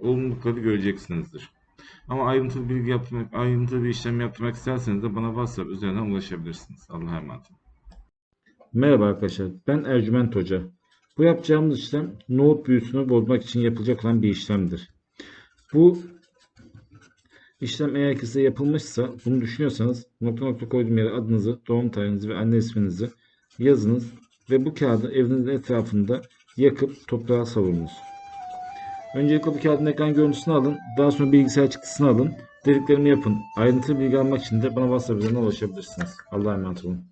olumlulukları göreceksinizdir. Ama ayrıntılı bilgi yaptırmak, ayrıntılı bir işlem yaptırmak isterseniz de bana WhatsApp üzerinden ulaşabilirsiniz. Allah'a emanet olun. Merhaba arkadaşlar. Ben Ercüment Hoca. Bu yapacağımız işlem nohut büyüsünü bozmak için yapılacak olan bir işlemdir. Bu işlem eğer size yapılmışsa bunu düşünüyorsanız nokta nokta koyduğum yere adınızı, doğum tarihinizi ve anne isminizi yazınız ve bu kağıdı evinizin etrafında yakıp toprağa savurunuz. Öncelikle bu kağıdın ekran görüntüsünü alın. Daha sonra bilgisayar çıktısını alın. Dediklerimi yapın. Ayrıntılı bilgi almak için de bana WhatsApp üzerinden ulaşabilirsiniz. Allah'a emanet olun.